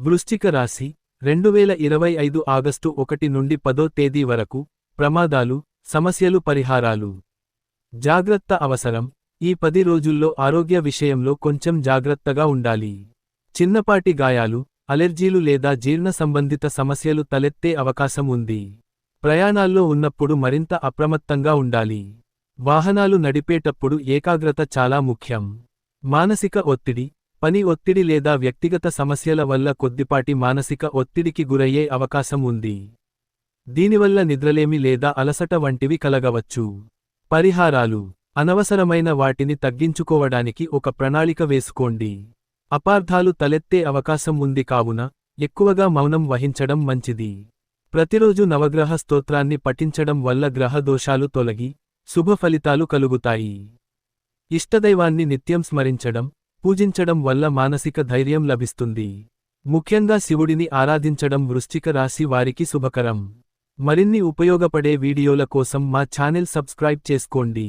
వృశ్చిక రాశి రెండు వేల ఇరవై ఐదు ఆగస్టు ఒకటి నుండి పదో తేదీ వరకు ప్రమాదాలు సమస్యలు పరిహారాలు. జాగ్రత్త అవసరం. ఈ పది రోజుల్లో ఆరోగ్య విషయంలో కొంచెం జాగ్రత్తగా ఉండాలి. చిన్నపాటి గాయాలు అలెర్జీలు లేదా జీర్ణ సంబంధిత సమస్యలు తలెత్తే అవకాశం ఉంది. ప్రయాణాల్లో ఉన్నప్పుడు మరింత అప్రమత్తంగా ఉండాలి. వాహనాలు నడిపేటప్పుడు ఏకాగ్రత చాలా ముఖ్యం. మానసిక ఒత్తిడి పని ఒత్తిడి లేదా వ్యక్తిగత సమస్యల వల్ల కొద్దిపాటి మానసిక ఒత్తిడికి గురయ్యే అవకాశం ఉంది. దీనివల్ల నిద్రలేమి లేదా అలసట వంటివి కలగవచ్చు. పరిహారాలు. అనవసరమైన వాటిని తగ్గించుకోవడానికి ఒక ప్రణాళిక వేసుకోండి. అపార్థాలు తలెత్తే అవకాశం ఉంది కావున ఎక్కువగా మౌనం వహించడం మంచిది. ప్రతిరోజు నవగ్రహ స్తోత్రాన్ని పఠించడం వల్ల గ్రహ దోషాలు తొలగి శుభ ఫలితాలు కలుగుతాయి. ఇష్టదైవాన్ని నిత్యం స్మరించడం పూజించడం వల్ల మానసిక ధైర్యం లభిస్తుంది. ముఖ్యంగా శివుడిని ఆరాధించడం వృశ్చిక రాశి వారికి శుభకరం. మరిన్ని ఉపయోగపడే వీడియోల కోసం మా ఛానెల్ సబ్స్క్రైబ్ చేసుకోండి.